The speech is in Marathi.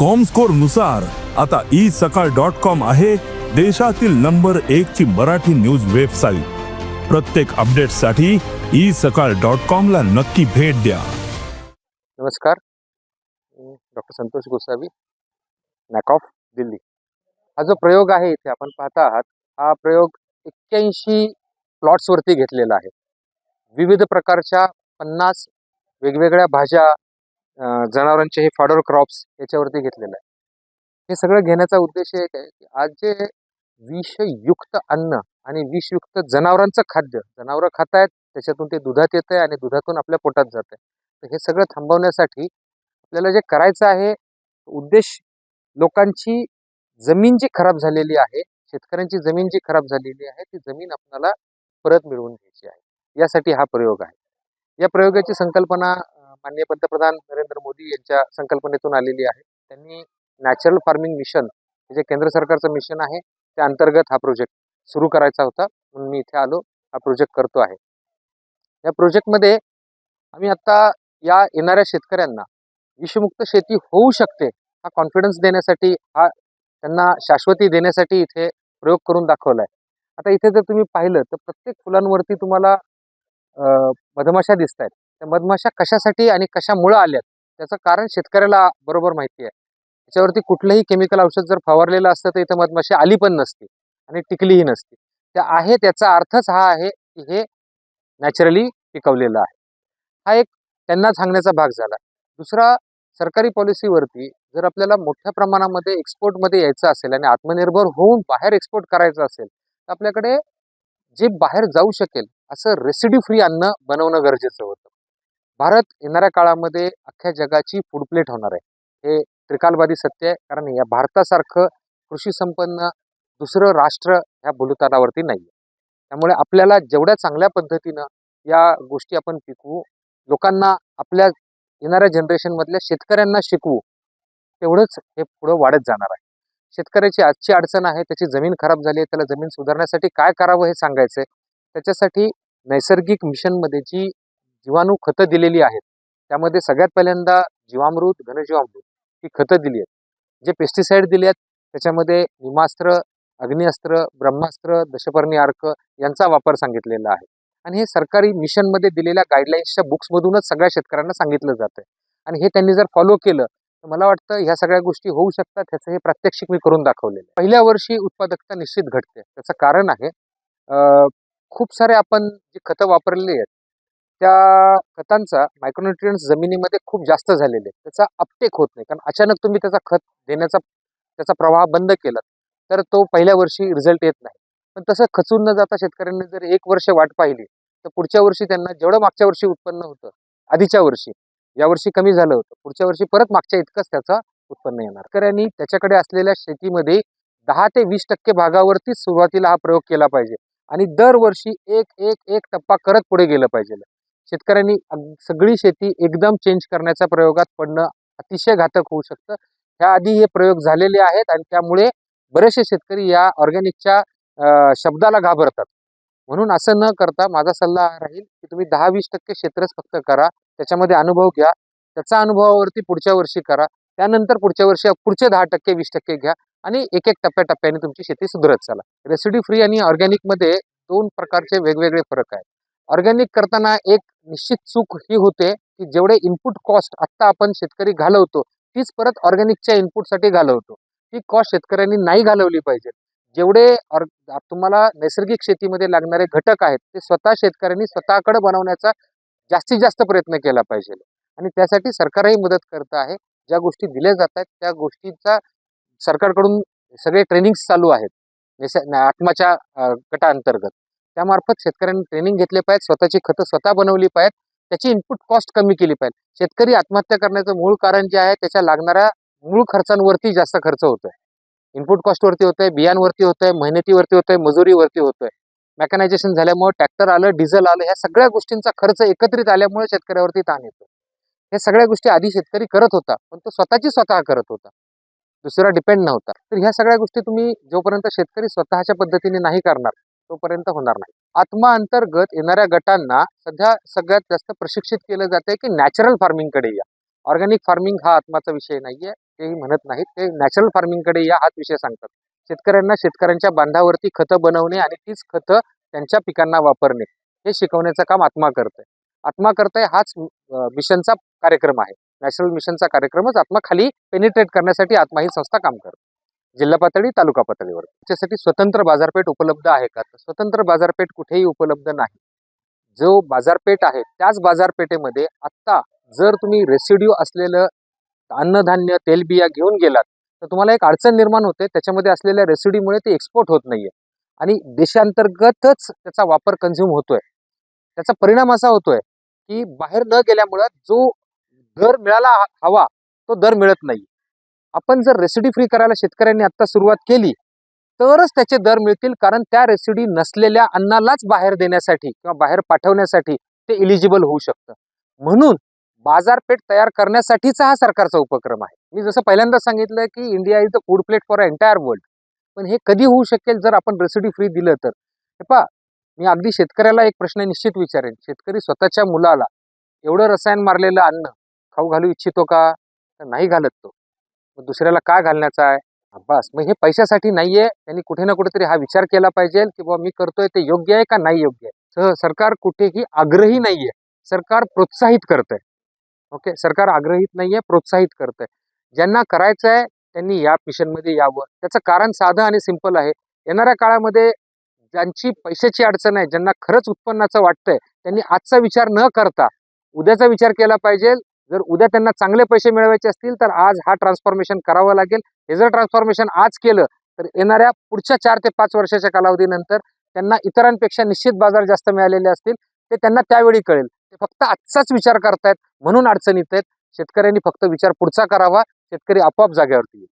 कॉमस्कोरनुसार आता ई सकाळ डॉट कॉम आहे देशातील नंबर एक ची मराठी न्यूज वेबसाईट प्रत्येक अपडेटसाठी ई सकाळ डॉट कॉम ला नक्की भेट द्या. नमस्कार. डॉक्टर संतोष गोसावी नॅकॉफ दिल्ली. हा जो प्रयोग आहे इथे आपण पाहता आहात हा प्रयोग एक्क्याऐंशी प्लॉट्सवरती घेतलेला आहे. विविध प्रकारच्या पन्नास वेगवेगळ्या भाज्या जनावरांचे हे फॉडर क्रॉप्स याच्यावरती घेतलेलं आहे. हे सगळं घेण्याचा उद्देश एक आहे की आज जे विषयुक्त अन्न आणि विषयुक्त जनावरांचं खाद्य जनावरं खात आहेत त्याच्यातून ते दुधात येत आहे आणि दुधातून आपल्या पोटात जात आहे तर हे सगळं थांबवण्यासाठी आपल्याला जे करायचं आहे उद्देश लोकांची जमीन जी खराब झालेली आहे शेतकऱ्यांची जमीन जी खराब झालेली आहे ती जमीन आपल्याला परत मिळवून घ्यायची आहे. यासाठी हा प्रयोग आहे. या प्रयोगाची संकल्पना माननीय पंतप्रधान नरेंद्र मोदी यांच्या संकल्पनेतून आलेली आहे. त्यांनी नॅचरल फार्मिंग मिशन हे जे केंद्र सरकारचं मिशन आहे त्या अंतर्गत हा प्रोजेक्ट सुरू करायचा होता. म्हणून मी इथे आलो. हा प्रोजेक्ट करतो आहे. या प्रोजेक्टमध्ये आम्ही आता या येणाऱ्या शेतकऱ्यांना विषमुक्त शेती होऊ शकते हा कॉन्फिडन्स देण्यासाठी हा त्यांना शाश्वती देण्यासाठी इथे प्रयोग करून दाखवला आहे. आता इथे जर तुम्ही पाहिलं तर प्रत्येक फुलांवरती तुम्हाला मधमाशा दिसत आहेत त्या मधमाशा कशासाठी आणि कशामुळं आल्यात? त्याचं कारण शेतकऱ्याला बरोबर माहिती आहे. त्याच्यावरती कुठलंही केमिकल औषध जर फवारलेलं असतं तर इथं मधमाशी आली पण नसती आणि टिकलीही नसती. त्या आहे त्याचा अर्थच हा आहे की हे नॅचरली पिकवलेलं आहे. हा एक त्यांना सांगण्याचा भाग झाला. दुसरा सरकारी पॉलिसीवरती जर आपल्याला मोठ्या प्रमाणामध्ये एक्सपोर्टमध्ये यायचं असेल आणि आत्मनिर्भर होऊन बाहेर एक्सपोर्ट करायचं असेल तर आपल्याकडे जे बाहेर जाऊ शकेल असं रेसिडी फ्री अन्न बनवणं गरजेचं होतं. भारत येणाऱ्या काळामध्ये अख्ख्या जगाची फूड प्लेट होणार आहे. हे त्रिकालबादी सत्य आहे. कारण या भारतासारखं कृषी संपन्न दुसरं राष्ट्र ह्या भूलतानावरती नाही आहे त्यामुळे आपल्याला जेवढ्या चांगल्या पद्धतीनं या गोष्टी आपण पिकवू लोकांना आपल्या येणाऱ्या जनरेशनमधल्या शेतकऱ्यांना शिकवू तेवढंच हे पुढं वाढत जाणार आहे. शेतकऱ्याची आजची अडचण आहे त्याची जमीन खराब झाली आहे त्याला जमीन सुधारण्यासाठी काय करावं हे सांगायचं आहे त्याच्यासाठी नैसर्गिक मिशनमध्ये जी जीवाणू खतं दिलेली आहेत. त्यामध्ये सगळ्यात पहिल्यांदा जीवामृत घनजीवामृत ही खतं दिली आहेत. जे पेस्टिसाईड दिले आहेत त्याच्यामध्ये निमास्त्र अग्निअस्त्र ब्रह्मास्त्र दशपर्णी अर्क यांचा वापर सांगितलेला आहे. आणि हे सरकारी मिशनमध्ये दिलेल्या गाईडलाईन्सच्या बुक्समधूनच सगळ्या शेतकऱ्यांना सांगितलं जातं आणि हे त्यांनी जर फॉलो केलं तर मला वाटतं ह्या सगळ्या गोष्टी होऊ शकतात ह्याचं हे प्रात्यक्षिक मी करून दाखवलेलं आहे. पहिल्या वर्षी उत्पादकता निश्चित घटते. त्याचं कारण आहे खूप सारे आपण जी खतं वापरलेली आहेत त्या खतांचा मायक्रोन्युट्रियन्स जमिनीमध्ये खूप जास्त झालेले आहेत. त्याचा अपटेक होत नाही. कारण अचानक तुम्ही त्याचा खत देण्याचा त्याचा प्रवाह बंद केला तर तो पहिल्या वर्षी रिझल्ट येत नाही. पण तसं खचून न जाता शेतकऱ्यांनी जर एक वर्ष वाट पाहिली तर पुढच्या वर्षी त्यांना जेवढं मागच्या वर्षी उत्पन्न होतं आधीच्या वर्षी यावर्षी कमी झालं होतं. पुढच्या वर्षी परत मागच्या इतकंच त्याचं उत्पन्न येणार. शेतकऱ्यांनी त्याच्याकडे असलेल्या शेतीमध्ये दहा ते वीस टक्के भागावरतीच सुरुवातीला हा प्रयोग केला पाहिजे. आणि दरवर्षी एक एक एक टप्पा करत पुढे गेलं पाहिजे. शेतकऱ्यांनी सगळी शेती एकदम चेंज करण्याच्या प्रयोगात पडणं अतिशय घातक होऊ शकतं. ह्याआधी हे प्रयोग झालेले आहेत आणि त्यामुळे बरेचसे शेतकरी या ऑर्गॅनिकच्या शब्दाला घाबरतात. म्हणून असं न करता माझा सल्ला राहील की तुम्ही दहा वीस टक्के क्षेत्रच फक्त करा. त्याच्यामध्ये अनुभव घ्या. त्याचा अनुभवावरती पुढच्या वर्षी करा. त्यानंतर पुढच्या वर्षी पुढचे दहा टक्के वीस टक्के घ्या आणि एक एक टप्प्याटप्प्याने तुमची शेती सुधारत चाला. रेसिडी फ्री आणि ऑर्गॅनिकमध्ये दोन प्रकारचे वेगवेगळे फरक आहेत. ऑर्गॅनिक करताना एक निश्चित चूक ही होते की जेवढे इनपुट कॉस्ट आत्ता आपण शेतकरी घालवतो तीच परत ऑर्गॅनिकच्या इनपुटसाठी घालवतो. ती कॉस्ट शेतकऱ्यांनी नाही घालवली पाहिजे. जेवढे ऑर तुम्हाला नैसर्गिक शेतीमध्ये लागणारे घटक आहेत ते स्वतः शेतकऱ्यांनी स्वतःकडे बनवण्याचा जास्तीत जास्त प्रयत्न केला पाहिजे. आणि त्यासाठी सरकारही मदत करत आहे. ज्या गोष्टी दिल्या जात आहेत त्या गोष्टींचा सरकारकडून सगळे ट्रेनिंग्स चालू आहेत. आत्माच्या गटाअंतर्गत. त्यामार्फत शेतकऱ्यांनी ट्रेनिंग घेतले पाहिजे स्वतःची खतं स्वतः बनवली पाहिजेत त्याची इनपुट कॉस्ट कमी केली पाहिजे. शेतकरी आत्महत्या करण्याचं मूळ कारण जे आहे त्याच्या लागणाऱ्या मूळ खर्चांवरती जास्त खर्च होतोय. इनपुट कॉस्टवरती होतोय बियांवरती होतोय मेहनतीवरती होतोय मजुरीवरती होतोय. मेकॅनायझेशन झाल्यामुळे ट्रॅक्टर आलं डिझेल आलं ह्या सगळ्या गोष्टींचा खर्च एकत्रित आल्यामुळे शेतकऱ्यावरती ताण येतो. हे सगळ्या गोष्टी आधी शेतकरी करत होता पण तो स्वतःची स्वतः करत होता. दुसरा डिपेंड नव्हता. तर ह्या सगळ्या गोष्टी तुम्ही जोपर्यंत शेतकरी स्वतःच्या पद्धतीने नाही करणार तोपर्यंत होणार नाही. आत्मा अंतर्गत येणाऱ्या गटांना सध्या सगळ्यात जास्त प्रशिक्षित केलं जाते की नॅचरल फार्मिंगकडे या. ऑर्गॅनिक फार्मिंग हा आत्माचा विषय नाहीये तेही म्हणत नाहीत. ते नॅचरल फार्मिंगकडे या हाच विषय सांगतात. शेतकऱ्यांना शेतकऱ्यांच्या बांधावरती खतं बनवणे आणि तीच खतं त्यांच्या पिकांना वापरणे हे शिकवण्याचं काम आत्मा करतंय. आत्मा करतंय हाच मिशनचा कार्यक्रम आहे. नॅशनल मिशनचा कार्यक्रमच आत्मा खाली पेनिट्रेट करण्यासाठी आत्मा ही संस्था काम करते. जिल्हा पातळी तालुका पातळीवर. त्याच्यासाठी स्वतंत्र बाजारपेठ उपलब्ध आहे का? तर स्वतंत्र बाजारपेठ कुठेही उपलब्ध नाही. जो बाजारपेठ आहे त्याच बाजारपेठेमध्ये आत्ता जर तुम्ही रेसिड्यू असलेलं अन्नधान्य तेलबिया घेऊन गेलात तर तुम्हाला एक अडचण निर्माण होते. त्याच्यामध्ये असलेल्या रेसिडीमुळे ते एक्सपोर्ट होत नाहीये. आणि देशांतर्गतच त्याचा वापर कन्झ्युम होतोय. त्याचा परिणाम असा होतोय की बाहेर न गेल्यामुळं जो दर मिळाला हवा तो दर मिळत नाही. आपण जर रेसिडी फ्री करायला शेतकऱ्यांनी आत्ता सुरुवात केली तरच त्याचे दर मिळतील. कारण त्या रेसिडी नसलेल्या अन्नालाच बाहेर देण्यासाठी किंवा बाहेर पाठवण्यासाठी ते इलिजिबल होऊ शकतं. म्हणून बाजारपेठ तयार करण्यासाठीचा हा सरकारचा उपक्रम आहे. मी जसं पहिल्यांदा सांगितलं की India is the food plate for entire world पण हे कधी होऊ शकेल जर आपण रेसिडी फ्री दिलं तर? हे पहा मी अगदी शेतकऱ्याला एक प्रश्न निश्चित विचारेन. शेतकरी स्वतःच्या मुलाला एवढं रसायन मारलेलं अन्न खाऊ घालू इच्छितो का? तर नाही घालत तो. मग दुसऱ्याला का घालण्याचा आहे? बस. मग हे पैशासाठी नाहीये. त्यांनी कुठे ना कुठेतरी हा विचार केला पाहिजे की बाबा मी करतोय ते योग्य आहे का नाही योग्य आहे? सह सरकार कुठेही आग्रही नाहीये. सरकार प्रोत्साहित करतंय. ओके? सरकार आग्रहित नाहीये प्रोत्साहित करतंय. ज्यांना करायचं आहे त्यांनी या मिशनमध्ये यावं. त्याचं कारण साधं आणि सिंपल आहे. येणाऱ्या काळामध्ये ज्यांची पैशाची अडचण आहे ज्यांना खरंच उत्पन्नाचं वाटतंय त्यांनी आजचा विचार न करता उद्याचा विचार केला पाहिजे जर उद्या त्यांना चांगले पैसे मिळवायचे असतील तर आज हा ट्रान्सफॉर्मेशन करावं लागेल. हे जर ट्रान्सफॉर्मेशन आज केलं तर येणाऱ्या पुढच्या चार ते पाच वर्षाच्या कालावधीनंतर त्यांना इतरांपेक्षा निश्चित बाजार जास्त मिळालेले असतील ते त्यांना त्यावेळी कळेल. ते फक्त आजचाच विचार करतायत म्हणून अडचणीत आहेत. शेतकऱ्यांनी फक्त विचार पुढचा करावा. शेतकरी आपोआप जागेवरती येईल.